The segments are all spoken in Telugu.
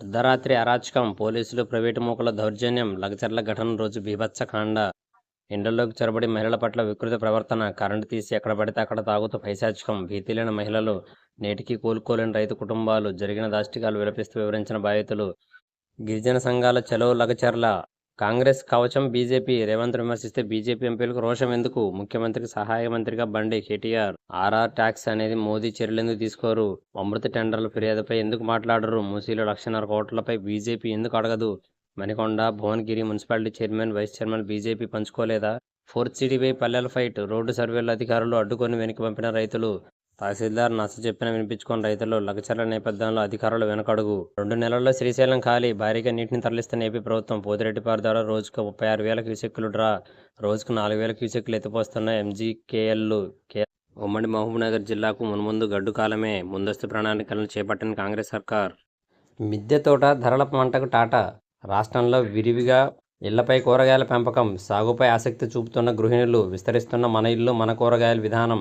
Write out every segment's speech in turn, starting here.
అర్ధరాత్రి అరాచకం పోలీసులు ప్రైవేటు మూకల దౌర్జన్యం లగచర్ల ఘటన రోజు బీభత్సకాండ ఇండ్లలోకి చొరబడి మహిళల పట్ల వికృత ప్రవర్తన కరెంటు తీసి ఎక్కడ పడితే అక్కడ తాగుతూ పైశాచికం. భీతి లేని మహిళలు నేటికి కోలుకోలేని రైతు కుటుంబాలు జరిగిన దాష్టికాలు విలపిస్తూ వివరించిన బాధితులు గిరిజన సంఘాల చెలవు లగచర్ల కాంగ్రెస్ కవచం బీజేపీ రేవంత్ విమర్శిస్తే బీజేపీ ఎంపీలకు రోషం ఎందుకు? ముఖ్యమంత్రికి సహాయ మంత్రిగా బండి కేటీఆర్. ఆర్ఆర్ ట్యాక్స్ అనేది మోదీ చర్యలు తీసుకోరు? అమృత టెండర్ల ఫిర్యాదుపై ఎందుకు మాట్లాడరు? మూసీలో లక్షన్నర కోట్లపై బీజేపీ ఎందుకు అడగదు? Manikonda Bhuvanagiri municipality chairman vice chairman BJP పంచుకోలేదా? Fourth సిటీపై పల్లెల ఫైట్ రోడ్డు సర్వేల అధికారులు అడ్డుకొని వెనక్కి పంపిన రైతులు తహసీల్దార్ నచ్చ చెప్పిన వినిపించుకొని రైతులు లగచర్ల నేపథ్యంలో అధికారులు వెనకడుగు. రెండు నెలల్లో శ్రీశైలం ఖాళీ. భారీగా నీటిని తరలిస్తున్న ఏపీ ప్రభుత్వం పోతిరెడ్డిపారు ద్వారా రోజుకు ముప్పై ఆరు వేల క్యూసెక్కులు డ్రా రోజుకు నాలుగు వేల క్యూసెక్కులు ఎత్తిపోస్తున్న ఎంజీకేఎల్లు కే ఉమ్మడి మహబూబ్నగర్ జిల్లాకు మున్ముందు గడ్డు కాలమే ముందస్తు ప్రణాళికలను చేపట్టిన కాంగ్రెస్ సర్కార్. మిద్దె తోట ధరల పంటకు టాటా. రాష్ట్రంలో విరివిగా ఇళ్ళపై కూరగాయల పెంపకం సాగుపై ఆసక్తి చూపుతున్న గృహిణులు విస్తరిస్తున్న మన ఇల్లు మన కూరగాయల విధానం.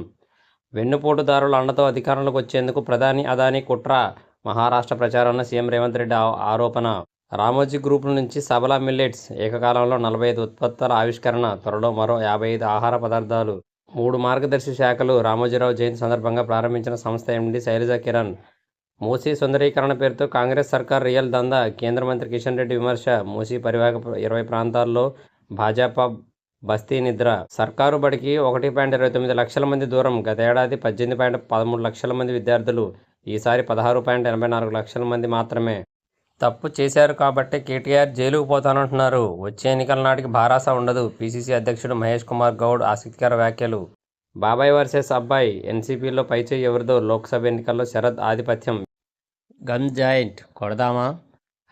వెన్నుపోటుదారుల అండతో అధికారంలోకి వచ్చేందుకు ప్రధాని అదాని కుట్ర. మహారాష్ట్ర ప్రచారంలో సీఎం రేవంత్ రెడ్డి ఆరోపణ. రామోజీ గ్రూపుల నుంచి సబలా మిల్లెట్స్ ఏకకాలంలో నలభై ఐదు ఉత్పత్తుల ఆవిష్కరణ త్వరలో మరో యాభై ఐదు ఆహార పదార్థాలు. మూడు మార్గదర్శి శాఖలు రామోజీరావు జయంతి సందర్భంగా ప్రారంభించిన సంస్థ ఎండి శైలజ కిరణ్. మూసీ సుందరీకరణ పేరుతో కాంగ్రెస్ సర్కార్ రియల్ దందా. కేంద్ర మంత్రి కిషన్ రెడ్డి విమర్శ. మూసీ పరివాహక ఇరవై ప్రాంతాల్లో భాజపా బస్తీ నిద్ర. సర్కారు బడికి ఒకటి పాయింట్ ఇరవై తొమ్మిది లక్షల మంది దూరం. గతేడాది పద్దెనిమిది పాయింట్ పదమూడు లక్షల మంది విద్యార్థులు ఈసారి పదహారు పాయింట్ ఎనభై నాలుగు లక్షల మంది మాత్రమే. తప్పు చేశారు కాబట్టి కేటీఆర్ జైలుకు పోతానంటున్నారు. వచ్చే ఎన్నికల నాటికి భారాస ఉండదు. పీసీసీ అధ్యక్షుడు మహేష్ కుమార్ గౌడ్ ఆసక్తికర వ్యాఖ్యలు. బాబాయ్ వర్సెస్ అబ్బాయి ఎన్సీపీలో పైచేయి ఎవరిదో లోక్సభ ఎన్నికల్లో శరద్ ఆధిపత్యం. గంజాయింట్ కొడదామా?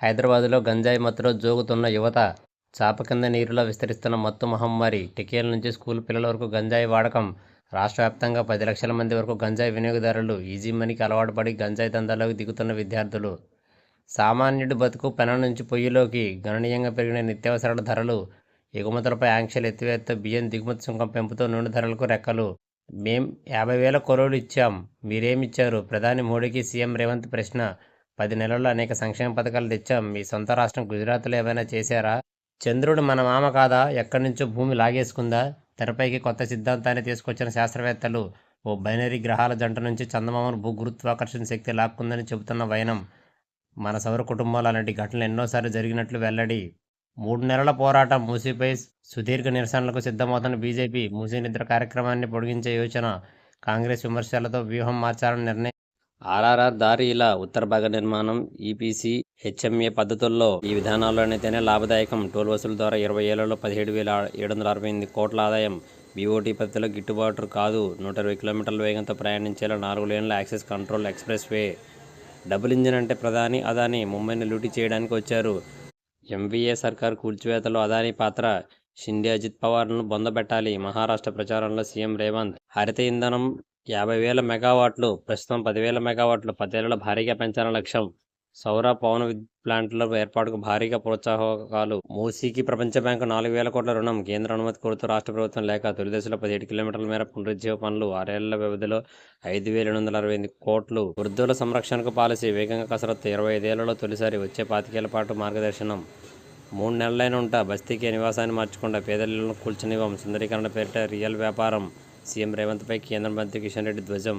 హైదరాబాద్లో గంజాయి మత్తులో జోగుతున్న యువత చాప కింద నీరులో విస్తరిస్తున్న మత్తు మహమ్మారి టికేల నుంచి స్కూల్ పిల్లల వరకు గంజాయి వాడకం రాష్ట్ర వ్యాప్తంగా పది లక్షల మంది వరకు గంజాయి వినియోగదారులు ఈజీ మనీకి అలవాటు పడి గంజాయి దందాలోకి దిగుతున్న విద్యార్థులు. సామాన్యుడి బతుకు పెనం నుంచి పొయ్యిలోకి గణనీయంగా పెరిగిన నిత్యావసరాల ధరలు ఎగుమతులపై ఆంక్షలు ఎత్తివేత్త బియ్యం దిగుమతి సుంకం పెంపుతో నూనె ధరలకు రెక్కలు. మేం యాభై వేల కొరోలు ఇచ్చాం మీరేమిచ్చారు? ప్రధాని మోడీకి సీఎం రేవంత్ ప్రశ్న. పది నెలల్లో అనేక సంక్షేమ పథకాలు తెచ్చాం మీ సొంత రాష్ట్రం గుజరాత్లో ఏమైనా చేశారా? చంద్రుడు మన మామ కాదా? ఎక్కడి నుంచో భూమి లాగేసుకుందా? తెరపైకి కొత్త సిద్ధాంతాన్ని తీసుకొచ్చిన శాస్త్రవేత్తలు ఓ బైనరీ గ్రహాల జంట నుంచి చందమామను భూగురుత్వాకర్షణ శక్తి లాక్కుందని చెబుతున్న వైనం. మన సౌర కుటుంబాలు అలాంటి ఘటనలు ఎన్నోసార్లు జరిగినట్లు వెల్లడి. మూడు నెలల పోరాటం మూసీపై సుదీర్ఘ నిరసనలకు సిద్ధమవుతున్న బీజేపీ మూసీ నిద్ర కార్యక్రమాన్ని పొడిగించే యోచన. కాంగ్రెస్ విమర్శలతో వ్యూహం మార్చాలని నిర్ణయం ఆర్ఆర్ఆర్ దారి ఇలా ఉత్తర భాగ నిర్మాణం ఈపీసీ హెచ్ఎంఏ పద్ధతుల్లో ఈ విధానాల్లోనైతేనే లాభదాయకం. టోల్ వసూలు ద్వారా ఇరవై ఏళ్ళలో పదిహేడు వేల ఏడు వందల అరవై ఎనిమిది కోట్ల ఆదాయం. బీఓటీ పద్ధతిలో గిట్టుబాటు కాదు. నూట ఇరవై కిలోమీటర్ల వేగంతో ప్రయాణించేలా నాలుగు లేన్ల access control expressway double engine అంటే ప్రధాని అదాని ముంబైని లూటీ చేయడానికి వచ్చారు. ఎంవీఏ సర్కార్ కూల్చివేతలో అదాని పాత్ర. షిండే అజిత్ పవార్ను బొందబెట్టాలి. మహారాష్ట్ర ప్రచారంలో సీఎం రేవంత్ హరిత ఇంధనం యాభై వేల మెగావాట్లు ప్రస్తుతం పదివేల మెగావాట్లు పదేళ్ళ భారీగా పెంచాలని లక్ష్యం. సౌర పవన ప్లాంట్ల ఏర్పాటుకు భారీగా ప్రోత్సాహకాలు. మూసీకి ప్రపంచ బ్యాంకు నాలుగు వేల కోట్ల రుణం. కేంద్ర అనుమతి కోరుతూ రాష్ట్ర ప్రభుత్వం లేక తొలి దశలో పదిహేడు కిలోమీటర్ల మేర పునరుజ్జీవ పనులు ఆరేళ్ళ వ్యవధిలో ఐదు వేల ఎనిమిది వందల అరవై ఎనిమిది కోట్లు. వృద్ధుల సంరక్షణకు పాలసీ వేగంగా కసరత్తు. ఇరవై ఐదేళ్ళలో తొలిసారి వచ్చే పాతికేళ్ళ పాటు మార్గదర్శనం. మూడు నెలలైన ఉంటా. బస్తీకి నివాసాన్ని మార్చకుండా పేదలను కూల్చనివ్వం. సుందరీకరణ పేరిట రియల్ వ్యాపారం. సీఎం రేవంత్పై కేంద్ర మంత్రి కిషన్ రెడ్డి ధ్వజం